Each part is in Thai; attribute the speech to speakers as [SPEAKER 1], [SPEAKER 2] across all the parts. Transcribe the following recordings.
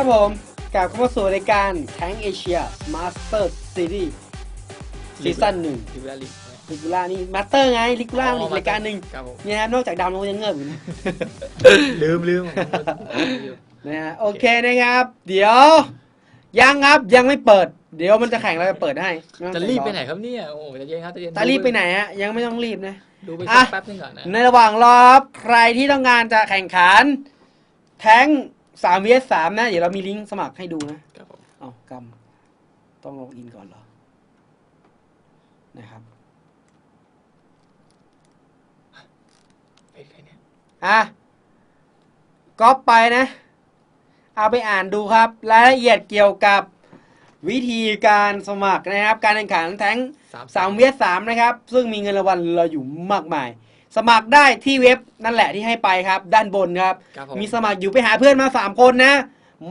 [SPEAKER 1] ครับผมกลับเข้ามาสู่รายการแทงเอเชียมาสเตอร์ซีรีส์ซีซั่นหนึ่ง
[SPEAKER 2] ลิเวอร์ลิก
[SPEAKER 1] ลิกูล่านี่มาสเตอร์ไงลิกูล่าอีกรายการหนึ่ง
[SPEAKER 2] ครับผม
[SPEAKER 1] เนี่ยนะนอกจากดำเรายังเงือบอยู่นะ
[SPEAKER 2] ลืมลืม
[SPEAKER 1] นะฮะโอเคนะครับ เดี๋ยว ยังครับยังไม่เปิด เดี๋ยวมันจะแข่งเราจะเปิดให้ม่ต้อง
[SPEAKER 2] จะรีบไปไหนครับเนี่ยโอ้โหใจะเย็นครับใจะเย็น
[SPEAKER 1] จะรีบไปไหนฮะยังไม่ต้องรีบนะ
[SPEAKER 2] ดูไป
[SPEAKER 1] อะ
[SPEAKER 2] สักแป๊บนึงก่อนนะ
[SPEAKER 1] ในระหว่างรอครับใครที่ต้องการจะแข่งขัน แทง สาม vs สามนะ เดี๋ยวเรามีลิงก์สมัครให้ดูนะ
[SPEAKER 2] ครับผม
[SPEAKER 1] เอากำต้องลงอินก่อนเหรอ นะครับ
[SPEAKER 2] ไปใครเนี่ย
[SPEAKER 1] อะก๊อปไปนะ เอาไปอ่านดูครับ รายละเอียดเกี่ยวกับวิธีการสมัครนะครับ การแข่งขันแทง
[SPEAKER 2] สาม
[SPEAKER 1] สามเวทสามนะครับ ซึ่งมีเงินรางวัลเราอยู่มากมาย สมัครได้ที่เว็บนั่นแหละที่ให้ไปครับ ด้านบนครับ
[SPEAKER 2] ครับผม
[SPEAKER 1] มีสมัครอยู่ไปหาเพื่อนมาสามคนนะ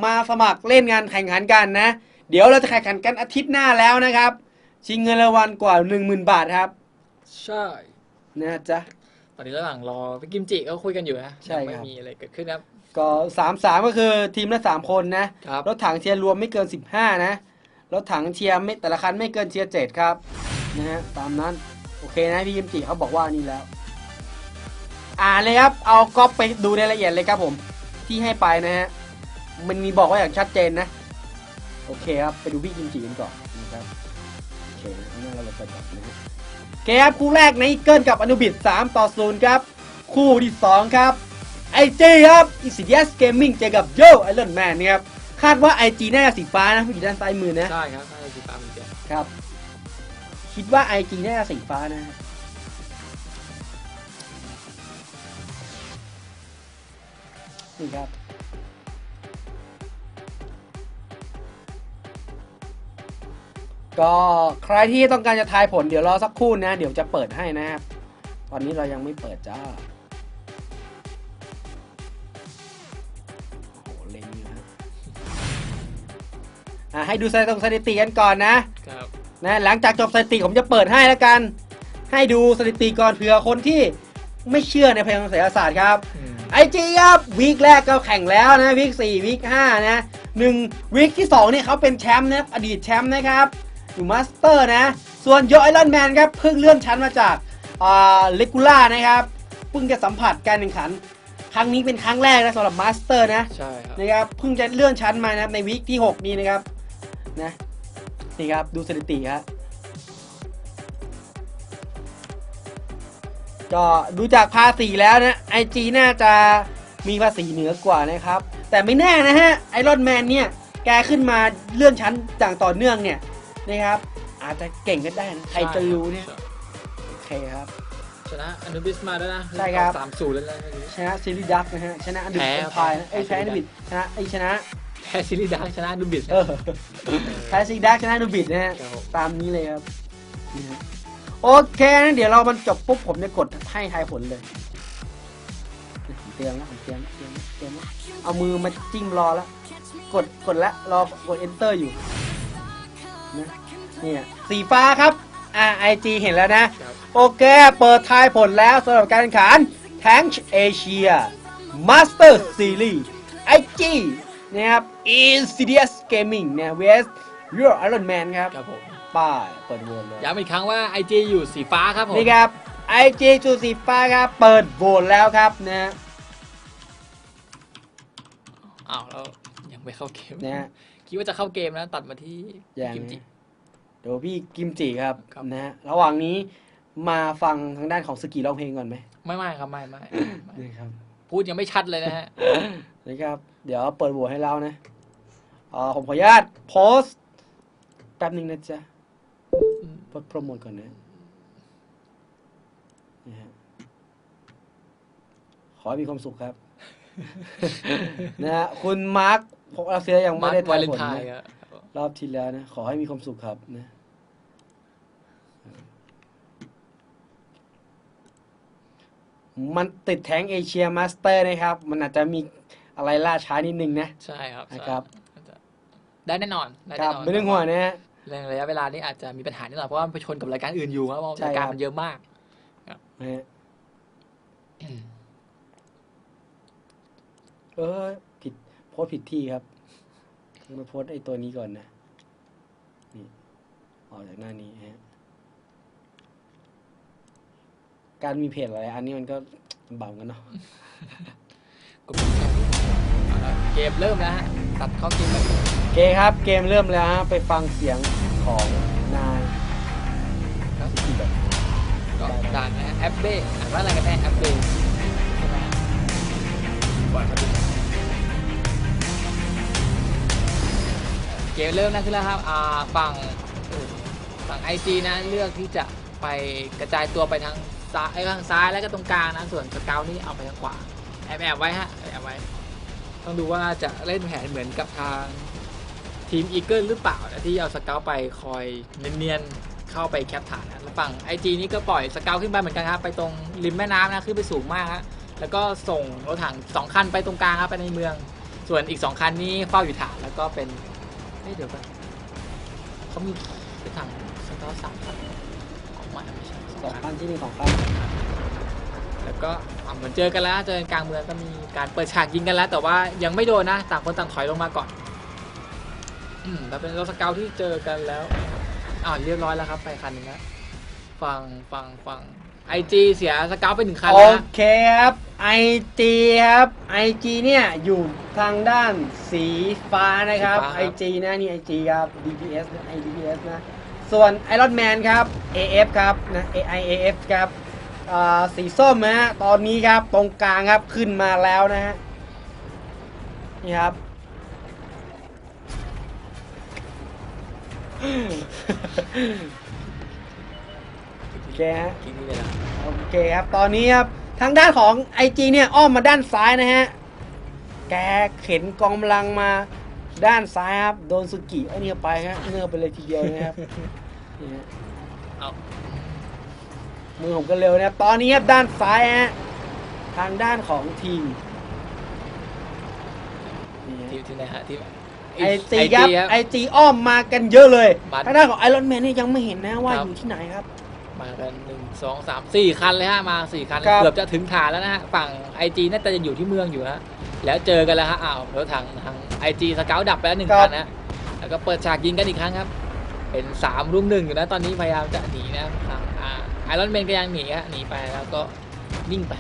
[SPEAKER 1] มาสมัครเล่นงานแข่งขันกันนะ เดี๋ยวเราจะแข่งขันกันอาทิตย์หน้าแล้วนะครับ ชิงเงินรางวัลกว่า 1 0,000 บาทครับ
[SPEAKER 2] ใช่
[SPEAKER 1] นะจ๊ะ
[SPEAKER 2] ตอนนี้ระหว่างรอพี่กิมจิก็คุยกันอยู่นะ
[SPEAKER 1] ใช่
[SPEAKER 2] ยังไม่
[SPEAKER 1] ครับ
[SPEAKER 2] มีอะไรเกิดขึ้นครับ
[SPEAKER 1] ก็สามสามก็คือทีมละสามคนนะครับ รถถังเชียร์รวมไม่เกิน15นะรถถังเชียร์ไม่แต่ละคันไม่เกินเชียร์เจ็ดครับนะฮะตามนั้นโอเคนะพี่ยิมจิเขาบอกว่านี่แล้ว อ่านเลยครับ เอาก๊อปไปดูในรายละเอียดเลยครับผม ที่ให้ไปนะฮะ มันมีบอกว่าอย่างชัดเจนนะ โอเคครับ ไปดูพี่ยิมจิกันก่อนนะครับ โอเคงั้นเราลงไปก่อนนะฮะโอเคครับคู่แรกในเกิลกับอนุบิด3ต่อ0ครับ คู่ที่ 2 ครับไอจีครับอิสิเดียสเกมมิ่งเจอกับโยไอรอนแมนนะครับ คาดว่าไอจีน่าจะสีฟ้านะอยู่ด้านซ้ายมือนะ
[SPEAKER 2] ใช่ครับน่าจะติดตามเหมือนกัน
[SPEAKER 1] ครับ คิดว่าไอจีน่าจะสีฟ้านะ นี่ครับ ก็ใครที่ต้องการจะทายผลเดี๋ยวรอสักครู่นะ เดี๋ยวจะเปิดให้นะครับ ตอนนี้เรายังไม่เปิดจ้าโอ้โหเล็งอยู่นะอะให้ดูสถิติสถิติกันก่อนนะ
[SPEAKER 2] ครับ
[SPEAKER 1] นะหลังจากจบสถิติผมจะเปิดให้แล้วกัน ให้ดูสถิติก่อนเผื่อคนที่ไม่เชื่อในพลังเศรษฐศาสตร์ครับ
[SPEAKER 2] อืม
[SPEAKER 1] ไอจีครับวีคแรกก็แข่งแล้วนะวีคสี่วีคห้านะหนึ่งวีคที่สองเนี่ยเขาเป็นแชมป์นะอดีตแชมป์นะครับอยู่มาสเตอร์นะ ส่วนโยไอรอนแมนครับเพิ่งเลื่อนชั้นมาจากอ่าเลกูล่านะครับเพิ่งจะสัมผัสการแข่งขัน ครั้งนี้เป็นครั้งแรกนะสำหรับมาสเตอร์นะ
[SPEAKER 2] ใช่ครับ
[SPEAKER 1] นะครับเพิ่งจะเลื่อนชั้นมานะครับในวีคที่ 6 นี้นะครับนะนี่ครับดูสถิติครับ ก็ดูจากภาษีแล้วนะไอจีน่าจะมีภาษีเหนือกว่านะครับ แต่ไม่แน่นะฮะไอรอนแมนเนี่ย แกขึ้นมาเลื่อนชั้นอย่างต่อเนื่องเนี่ยนะครับ อาจจะเก่งก็ได้นะใครจะรู้เนี่ย
[SPEAKER 2] ใช่
[SPEAKER 1] โอเคครับ
[SPEAKER 2] ชนะอนุบิสมาด้วยนะ
[SPEAKER 1] ใช่ครับ
[SPEAKER 2] สามศูนย์แล้วนะเมื่อกี้
[SPEAKER 1] ชนะซิลิดักนะฮะชนะอันดับ
[SPEAKER 2] แพ้
[SPEAKER 1] เอ็มพายนะเอ้ย
[SPEAKER 2] แพ้
[SPEAKER 1] แพ้อันดับชนะไอยชนะ
[SPEAKER 2] แพ้ซิลิดาชนะอนุบิส
[SPEAKER 1] เออแพ้ซิลิดักชนะอันดับบิดนะฮะ
[SPEAKER 2] ครับผม
[SPEAKER 1] ตามนี้เลยครับนี่ฮะโอเคนะเดี๋ยวเรามันจบปุ๊บผมจะกด ให้ทายผลเลยผมเตรียมแล้วผมเตรียมแล้วเตรียมแล้วเตรียมแล้วเอามือมาจิ้มรอแล้ว กดกดแล้วรอกด enter อยู่นะเนี่ยสีฟ้าครับอ่าไอจีเห็นแล้วนะ
[SPEAKER 2] ครับ
[SPEAKER 1] โอเค เปิดทายผลแล้วสำหรับการแข่งขัน Tank Asia Master Series IG นะครับ Insidious Gaming เนี่ย vs Your Iron Man ครับ
[SPEAKER 2] ครับผม
[SPEAKER 1] ป้ายเปิดโหวตเลย
[SPEAKER 2] ย้ำอีกครั้งว่า IG อยู่สีฟ้าครับผม
[SPEAKER 1] นี่ครับ IG จูสีฟ้าครับ เปิดโหวตแล้วครับนะ
[SPEAKER 2] อ้าวแล้วยังไม่เข้าเกม
[SPEAKER 1] นะฮะ
[SPEAKER 2] คิดว่าจะเข้าเกมนะ ตัดมาที่
[SPEAKER 1] อย่าง
[SPEAKER 2] กิมจิ
[SPEAKER 1] นี้เดี๋ยวพี่กิมจิครับ
[SPEAKER 2] ครับ
[SPEAKER 1] นะฮะระหว่างนี้มาฟังทางด้านของสกีร้องเพลงก่อนไหม
[SPEAKER 2] ไม่ไม่ครับไม่ไม่ไม่
[SPEAKER 1] นี่ครับ
[SPEAKER 2] พูดยังไม่ชัดเลยนะฮะ
[SPEAKER 1] นะครับ เดี๋ยวเปิดโหวตให้เรานะอ่าผมขออนุญาตโพสต์แป๊บหนึงนะจ๊ะโพสต์โปรโมทก่อนนะ นี่ฮะขอให้มีความสุขครับ นะฮะคุณมาร์คผมเราเสียยังไม่ได้
[SPEAKER 2] วา
[SPEAKER 1] ทาย
[SPEAKER 2] เลน
[SPEAKER 1] ผล
[SPEAKER 2] ไทน์
[SPEAKER 1] นะ
[SPEAKER 2] ครับ
[SPEAKER 1] รอบที่แล้วนะ ขอให้มีความสุขครับนะ มันติดแทงเอเชียมาสเตอร์นะครับ มันอาจจะมีอะไรล่าช้านิดนึงนะ
[SPEAKER 2] ใช่ครับใช่
[SPEAKER 1] นะครับ
[SPEAKER 2] ได้แน่นอนได้
[SPEAKER 1] ค
[SPEAKER 2] แน่
[SPEAKER 1] รับ
[SPEAKER 2] นอน
[SPEAKER 1] ไม่ต้องห่วงนะฮะ
[SPEAKER 2] เรื่องระยะเวลานี้อาจจะมีปัญหานิดหน่อยเพราะว่ามันไปชนกับรายการอื่นอยู่ครับเพราะ
[SPEAKER 1] ใช่
[SPEAKER 2] รายการ
[SPEAKER 1] ครับ
[SPEAKER 2] มันเยอะมาก
[SPEAKER 1] นะฮะ
[SPEAKER 2] อืม
[SPEAKER 1] เออ ผิดโพสต์ผิดที่ครับมาโพสต์ไอ้ตัวนี้ก่อนนะ นี่ ออกจากหน้านี้ฮะ การมีเพจอะไร อันนี้มันก็ลำบากกันเนาะ
[SPEAKER 2] ก็มีแค่นี้เอาละเกมเริ่มแล้วฮะ ตัดเข้าเกมแบบ
[SPEAKER 1] โอเคครับ เกมเริ่มแล้วฮะ ไปฟังเสียงของ
[SPEAKER 2] ด่านนะฮะแอปเบ้อ่านว่าอะไรกันแน่แอปเบ้ใช่ไหมฮะปล่อยมาดูเกมเริ่มนะขึ้นแล้วครับอ่าฝั่งฝั่งไอจีนะเลือกที่จะไปกระจายตัวไปทางซ้ายข้างซ้ายแล้วก็ตรงกลางนะส่วนสเกลนี่เอาไปทางขวาแอบแอบไว้ฮะแอบไว้ ต้องดูว่าจะเล่นแผนเหมือนกับทางทีมอีเกิลหรือเปล่านะที่เอาสเกลไปคอยเนียนๆ เข้าไปแคปฐานนะแล้วฝั่งไอจีนี่ก็ปล่อยสเกลขึ้นไปเหมือนกันครับ ไปตรงริมแม่น้ำนะขึ้นไปสูงมากฮะแล้วก็ส่งรถถังสองคันไปตรงกลางครับไปในเมือง ส่วนอีกสองคันนี้เฝ้าอยู่ฐานแล้วก็เป็นเฮ้ยเดี๋ยวกันเขามีเป็นถังสเกลสามคันออกมาไม่ใช่
[SPEAKER 1] สองคันที่มีสองคัน
[SPEAKER 2] แล้วก็อะเหมือนเจอกันแล้วเจอกันกลางเมืองก็มีการเปิดฉากยิงกันแล้ว แต่ว่ายังไม่โดนนะ ต่างคนต่างถอยลงมาก่อนอืมแล้วเป็นรถสเกลที่เจอกันแล้ว อ่าเรียบร้อยแล้วครับไปคันหนึงแล้วฟังฟังฟังไอจีเสียสเกลไปหนึ่งคัน
[SPEAKER 1] โอ
[SPEAKER 2] แล้วนะ
[SPEAKER 1] เคครับ IG ครับ IG เนี่ยอยู่ทางด้านสีฟ้านะครับ IG นะนี่ IG ครับ DPS นะ IDPS นะ ส่วน Iron Man ครับ AF ครับนะ AIAF ครับอ่าสีส้มนะฮะตอนนี้ครับตรงกลางครับขึ้นมาแล้วนะฮะนี่ครับ โอเคฮะ
[SPEAKER 2] คิดนี่เลยนะ
[SPEAKER 1] โอเคครับ ตอนนี้ครับ ทางด้านของ IG เนี่ยอ้อมมาด้านซ้ายนะฮะ แกเข็นกองกำลังมาด้านซ้ายครับ โดนสุกิไอ้นี่ไปครับเงือบไปเลยทีเดียวนะครับนี่ฮะ
[SPEAKER 2] เอา
[SPEAKER 1] มือผมก็เร็วนะครับ ตอนนี้ครับด้านซ้ายฮะ ทางด้านของทีมนี่ฮะ
[SPEAKER 2] ทีมที่ไหนฮะทีม
[SPEAKER 1] ไอจีครับ
[SPEAKER 2] IG
[SPEAKER 1] ไอจีอ้อมมากันเยอะเลย
[SPEAKER 2] บัตร
[SPEAKER 1] ทางด้านของไอรอนแมนนี่ยังไม่เห็นนะว่า
[SPEAKER 2] ครับ
[SPEAKER 1] อยู่ที่ไหนครับ
[SPEAKER 2] มากันหนึ่งสองสามสี่คันเลยฮะมาสี่คัน
[SPEAKER 1] ครับ
[SPEAKER 2] เกือบจะถึงฐานแล้วนะฮะ ฝั่งไอจีน่าจะอยู่ที่เมืองอยู่ฮะ แล้วเจอกันแล้วฮะอ้าวแล้วทางทางไอจีสเกลดับไปแล้วหนึ่งคันนะแล้วก็เปิดฉากยิงกันอีกครั้งครับ เป็นสามรุ่มหนึ่งอยู่นะตอนนี้พยายามจะหนีนะทางไอรอนแมนก็ยังหนีฮะหนีไปแล้วก็นิ่งไป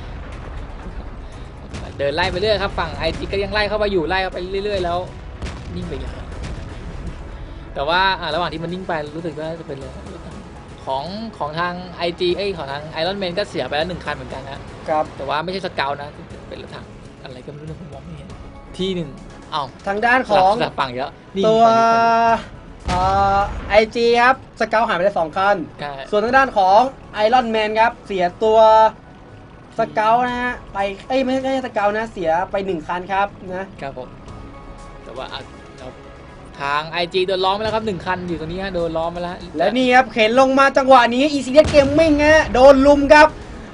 [SPEAKER 2] เดินไล่ไปเรื่อยครับฝั่งไอจีก็ยังไล่เข้าไปอยู่ไล่เข้าไปเรื่อย ๆ แล้ว นิ่งไปอย่างแต่ว่าอ่าระหว่างที่มันนิ่งไปรู้สึกว่าจะเป็นเรื่องของของทาง IG เอ้ยของทางไอรอนแมนก็เสียไปแล้วหนึ่งคันเหมือนกันนะครับแต่ว่าไม่ใช่สเกลนะเป็นรถถังอะไรก็ไม่รู้นะผมมองไม่เห็นที่หนึ่งเอ้า
[SPEAKER 1] ทางด้าน
[SPEAKER 2] ส
[SPEAKER 1] ข
[SPEAKER 2] ลับ
[SPEAKER 1] อง
[SPEAKER 2] สลับฝั่งเยอะนี่
[SPEAKER 1] ตัว
[SPEAKER 2] ฝั่ง
[SPEAKER 1] ไอจีครับสเกลหายไปได้สองคัน
[SPEAKER 2] นี้ใช่
[SPEAKER 1] ส่วนทางด้านของไอรอนแมนครับ เสียตัวสเกลนะฮะไปเอ้ยไม่ใช่สเกลนะ เสียไปหนึ่งคันครับนะ
[SPEAKER 2] ครับผมแต่ว่าอะเรา ทาง IG โดนล้อมไปแล้วครับหนึ่งคันอยู่ตรงนี้ฮะโดนล้อมไปแล้ว
[SPEAKER 1] และนี่ครับเข็นลงมาจังหวะนี้อีซีเดเกมมิ่งฮะโดนลุมครับ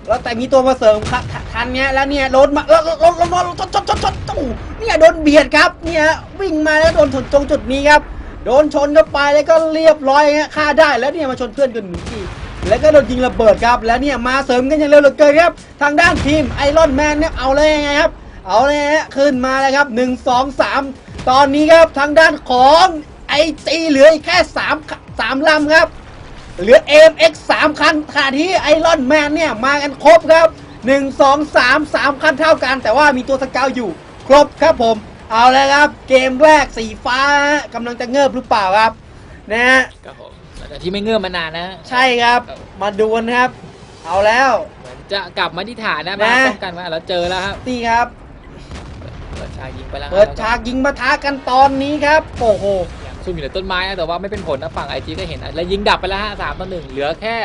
[SPEAKER 1] แล้วแต่มีตัวมาเสริมครับทันเนี้ยแล้วเนี่ยโดนมาแล้วแล้วแล้วแล้วแล้วชนชนชนชนตู้เนี่ยโดนเบียดครับเนี่ยวิ่งมาแล้วโดนถนตรงจุดนี้ครับโดนชนเข้าไปแล้วก็เรียบร้อยฮะฆ่าได้แล้วเนี่ยมาชนเพื่อนกันหนึ่งทีแล้วก็โดนยิงระเบิดครับ แล้วเนี่ยมาเสริมกันอย่างเร็วเหลือเกินครับ ทางด้านทีมไอรอนแมนเนี่ยเอาเลยยังไงครับ เอาเลยฮะขึ้นมาแล้วครับหนึ่งสองสาม ตอนนี้ครับทางด้านของไอจีเหลืออีกแค่สามสามลำครับ เหลือ AMX 3คันขณะที่ไอรอนแมนเนี่ยมากันครบครับ1 2 3 3คันเท่ากัน แต่ว่ามีตัวสเกลอยู่ครบครับผม เอาแล้วครับ เกมแรกสีฟ้าฮะกำลังจะเงิบหรือเปล่าครับ นะฮะ
[SPEAKER 2] ครับผมแต่ที่ไม่เงื่อมมานานนะ
[SPEAKER 1] ใช่ครับ มาดูกันครับ เอาแล้ว
[SPEAKER 2] เหมือนจะกลับมาที่ฐานนะ
[SPEAKER 1] นะ
[SPEAKER 2] มาป้องกันไว้แล้วเจอแล้วครับ
[SPEAKER 1] นี่ครับ
[SPEAKER 2] เปิดฉากยิงไปแล้ว
[SPEAKER 1] เปิดฉากยิงปะทะกันตอนนี้ครับ โอ้โห
[SPEAKER 2] อย่างซุ่มอยู่ในต้นไม้นะแต่ว่าไม่เป็นผลนะฝั่งไอจีก็เห็นนะแล้วยิงดับไปแล้วฮะสามต่อหนึ่งเหลือแค่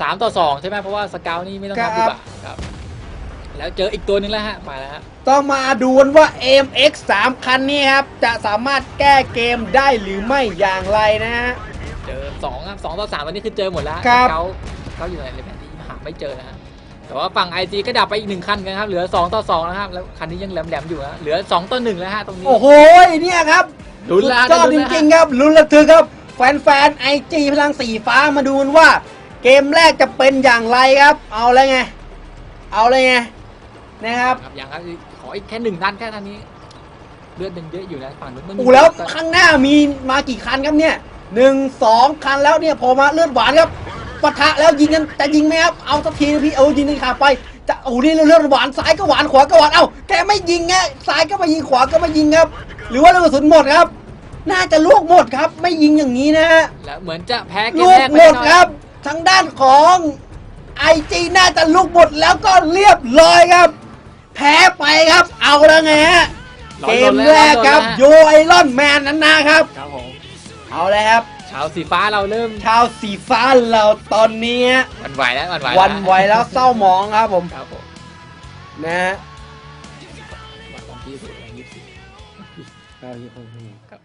[SPEAKER 2] สามต่อสองใช่ไหมเพราะว่าสเกลนี่ไม่ต้อง
[SPEAKER 1] ครั
[SPEAKER 2] นั
[SPEAKER 1] บ
[SPEAKER 2] บดีกว่าครับ แล้วเจออีกตัวหนึงแล้วฮะมาแล้วฮะ
[SPEAKER 1] ต้องมาดูกันว่า AMX 3 คันนี้ครับ จะสามารถแก้เกมได้หรือไม่อย่างไรนะฮะ
[SPEAKER 2] เจอสองครับสองต่อสามตอนนี้คือเจอหมดแล้ว
[SPEAKER 1] ครับ
[SPEAKER 2] สเกลเขาอยู่ไหนเลยแผนที่หาไม่เจอนะฮะ แต่ว่าฝั่งไอจีก็ดับไปอีกหนึ่งคันกันครับ เหลือสองต่อสองนะครับ แล้วคันนี้ยังแหลมๆอยู่นะเหลือสองต่อหนึ่งแล้วฮะตรงนี้
[SPEAKER 1] โอ้โหเนี่ยครับ
[SPEAKER 2] ลุ้นแล้ว
[SPEAKER 1] สุดยอด
[SPEAKER 2] ลุ้
[SPEAKER 1] จ
[SPEAKER 2] นแล้ว
[SPEAKER 1] ริงๆครับลุ้นระทึกครับ แฟนๆไอจีพลังสีฟ้ามาดูกันว่า เกมแรกจะเป็นอย่างไรครับ เอาเลยไง เอาเลยไงนะครับ
[SPEAKER 2] ครับอย่างครับขออีกแค่หนึ่งนัดแค่ท่านนี้เลือดยังเยอะอยู่นะฝั่งนู้นไม่มี
[SPEAKER 1] อู้แล้ว
[SPEAKER 2] ก็
[SPEAKER 1] ข้างหน้ามีมากี่คันครับเนี่ยหนึ่งสองคันแล้วเนี่ยพอมาเลือดหวานครับ ปะทะแล้วยิงกันจะยิงไหมครับเอาสักทีนะพี่เอายิงในขาไปจะโอ้นี่เลือดหวานซ้ายก็หวานขวาก็หวานเอ้าแกไม่ยิงไงซ้ายก็มายิงขวาก็มายิงครับ หรือว่าลูกกระสุนหมดครับ น่าจะลูกหมดครับ ไม่ยิงอย่างนี้นะฮะ
[SPEAKER 2] แล้วเหมือนจะแพ้เกม
[SPEAKER 1] ลู
[SPEAKER 2] แร
[SPEAKER 1] ก
[SPEAKER 2] ก
[SPEAKER 1] ห
[SPEAKER 2] ไป
[SPEAKER 1] ม
[SPEAKER 2] แน่
[SPEAKER 1] ด
[SPEAKER 2] นอน
[SPEAKER 1] ครับทางด้านของไอจีน่าจะลูกหมดแล้วก็เรียบร้อยครับ แพ้ไปครับ เอาแล้วไงฮะ
[SPEAKER 2] ร้อ
[SPEAKER 1] เก
[SPEAKER 2] ยโด
[SPEAKER 1] ม
[SPEAKER 2] น
[SPEAKER 1] แรกครับ
[SPEAKER 2] อย
[SPEAKER 1] โยไอรอนแมนนั้นนะครับ
[SPEAKER 2] ครับผม
[SPEAKER 1] เอาเลยครับ
[SPEAKER 2] ชาวสีฟ้าเราเริ่ม
[SPEAKER 1] ชาวสีฟ้าเราตอนนี้ฮะ
[SPEAKER 2] หวันไหวแล้วหวันไหว
[SPEAKER 1] วันไหวแล้วเศร้าหมองครับผม
[SPEAKER 2] ครับผม
[SPEAKER 1] นะฮะ
[SPEAKER 2] วันของที่สุดอย่างยี่สิบครับ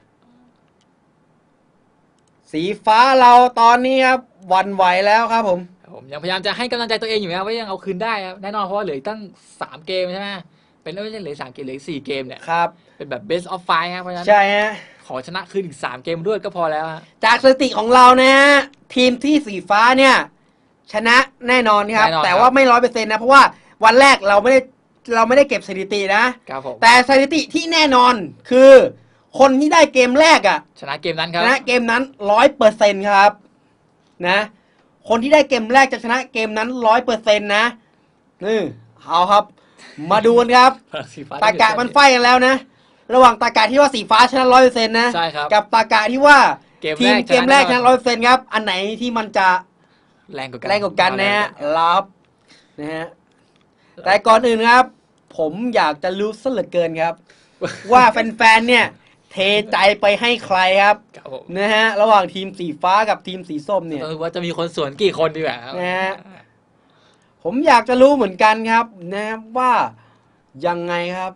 [SPEAKER 1] สีฟ้าเราตอนนี้ครับหวันไหวแล้วครับผม
[SPEAKER 2] ครับผมยังพยายามจะให้กำลังใจตัวเองอยู่นะครับว่ายังเอาคืนได้ครับแน่นอนเพราะว่าเหลืออกตั้งสามเกมใช่ไหมเป็นไม่ใช่เหลือสามเกมเหลืออกสี่เกมเนี่ย
[SPEAKER 1] ครับ
[SPEAKER 2] เป็นแบบ best of five ครับเพราะฉะนั้น
[SPEAKER 1] ใช่ฮะ
[SPEAKER 2] ขอชนะคืนอีกสามเกมด้วยก็พอแล้วฮะ
[SPEAKER 1] จากสถิติของเรานะฮะทีมที่สีฟ้าเนี่ย ชนะแน่นอนครับ
[SPEAKER 2] แน่นอน
[SPEAKER 1] แต่
[SPEAKER 2] ครับ
[SPEAKER 1] ว่าไม่ร้อยเปอร์เซ็นต์นะ เพราะว่าวันแรกเราไม่ได้เราไม่ได้เก็บสถิตินะ
[SPEAKER 2] ครับผม
[SPEAKER 1] แต่สถิติที่แน่นอนคือ คนที่ได้เกมแรกอะ่ะ
[SPEAKER 2] ชนะเกมนั้นค
[SPEAKER 1] ช
[SPEAKER 2] รับ
[SPEAKER 1] นะเกมนั้นร้อยเปอร์เซ็นต์ครับ นะ คนที่ได้เกมแรกจะชนะเกมนั้นร้อยเปอร์เซ็นต์นะนี่เอาครับ มาดูกันครับ
[SPEAKER 2] สีฟ้า
[SPEAKER 1] ตากะมันไฟกันแล้วนะ ระหว่างตากะที่ว่าสีฟ้าชนะร้อยเปอร์เซ็นต์นะ
[SPEAKER 2] ใช่ครับ
[SPEAKER 1] กับตากะที่ว่า
[SPEAKER 2] เกม
[SPEAKER 1] ที
[SPEAKER 2] แร
[SPEAKER 1] ม
[SPEAKER 2] ก
[SPEAKER 1] เกมแรกช
[SPEAKER 2] ช
[SPEAKER 1] นะ
[SPEAKER 2] นะ
[SPEAKER 1] ร้อยเปอร์เซ็นต์ครับ อันไหนที่มันจะ
[SPEAKER 2] แรงกว่ากัน
[SPEAKER 1] แรงกว่ากันนะฮะ
[SPEAKER 2] เอา
[SPEAKER 1] รับนะฮะแต่ก่อนอื่นครับ ผมอยากจะรู้ซะเหลือเกินครับ ว่าแฟนๆเนี่ย เทใจไปให้ใครครับ
[SPEAKER 2] ครับผม
[SPEAKER 1] นะฮะระหว่างทีมสีฟ้ากับทีมสีส้มเนี่ย
[SPEAKER 2] ต้องดูว่าจะมีคนสวนกี่คนดีกว่าครับ
[SPEAKER 1] นะฮะผมอยากจะรู้เหมือนกันครับนะครับว่ายังไงครับ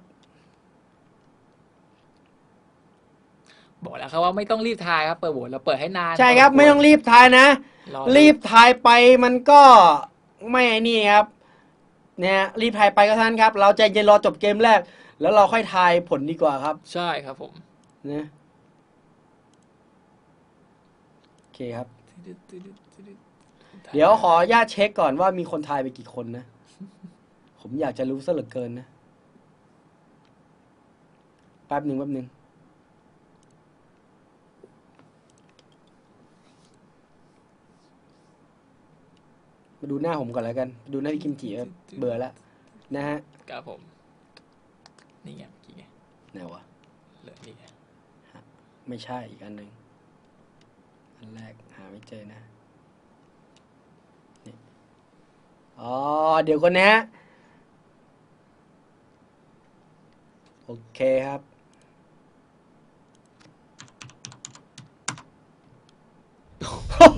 [SPEAKER 2] บอกแล้วครับว่าไม่ต้องรีบทายครับเปิดโหวตเราเปิดให้นาน
[SPEAKER 1] ใช่ครับ ไม่ต้องรีบทายนะ
[SPEAKER 2] อ
[SPEAKER 1] รีบทายไปมันก็ไม่ไอ้นี่ครับเนี่ยรีบทายไปก็เท่านั้นครับ เราใจะเย็นรอจบเกมแรก แล้วเราค่อยทายผลดีกว่าครับ
[SPEAKER 2] ใช่ครับผม
[SPEAKER 1] นะโอเคครับ เดี๋ยวขออนุญาตเช็คก่อนว่ามีคนทายไปกี่คนนะ ผมอยากจะรู้ซะเหลือเกินนะ แป๊บหนึ่งแป๊บหนึ่ง ดูหน้าผมก่อนแล้วกัน ดูหน้าพี่กิมจิครับเบื่อแล้วนะฮะ
[SPEAKER 2] ครับผม นี่ไงเมื่อกี้ไง
[SPEAKER 1] ไหนวะ
[SPEAKER 2] เหลือนี่ไง
[SPEAKER 1] ไม่ใช่อีกอันหนึ่งอันแรกหาไม่เจอนะนี่อ๋อเดี๋ยวคนนะฮะโอเคครับ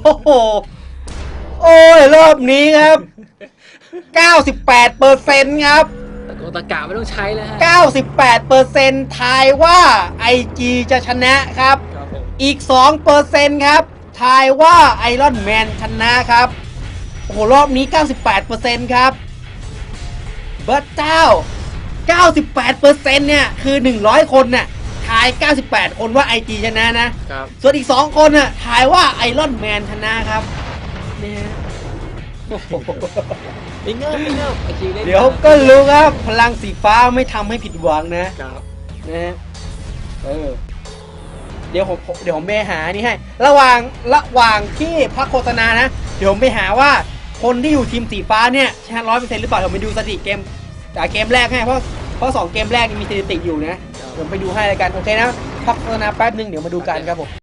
[SPEAKER 1] โอ้โห โอ้ย รอบนี้ครับ 98เปอร์เซ็นต์ครับ
[SPEAKER 2] ตะโกนตะกาไม่ต้องใช้แล้วฮะ
[SPEAKER 1] 98เปอร์เซ็นต์ทายว่า IG จะชนะครับ
[SPEAKER 2] ครับผม
[SPEAKER 1] อีก2เปอร์เซ็นต์ครับ ทายว่าไอรอนแมนชนะครับ โอ้โห รอบนี้ 98เปอร์เซ็นต์ครับ เบิร์ตเจ้า 98เปอร์เซ็นต์เนี่ย คือ 100 คนน่ะ ทาย 98 คนว่า IG ชนะนะ
[SPEAKER 2] ครับ
[SPEAKER 1] ส่วนอีก 2 คนน่ะ ทายว่าไอรอนแมนชนะครับเนี่ย โอ้โห
[SPEAKER 2] มิงเงอร์มิงเงอร์ไอจีเล่น
[SPEAKER 1] เดี๋ยวก็รู้ครับพลังสีฟ้าไม่ทำให้ผิดหวังนะ
[SPEAKER 2] ครับ
[SPEAKER 1] นะฮะเออเดี๋ยวผมผมเดี๋ยวผมไปหานี่ให้ ระหว่างระหว่างที่พักโฆษณานะ เดี๋ยวผมไปหาว่าคนที่อยู่ทีมสีฟ้าเนี่ยชนะร้อยเปอร์เซ็นต์หรือเปล่าเดี๋ยวไปดูสถิติเกมจากเกมแรกให้เพราะเพราะสองเกมแรกนี่มีสถิติอยู่นะเดี๋ยวไปดูให้แล้วกันโอเคนะพักโฆษณาแป๊บนึงเดี๋ยวมาดูกันครับผม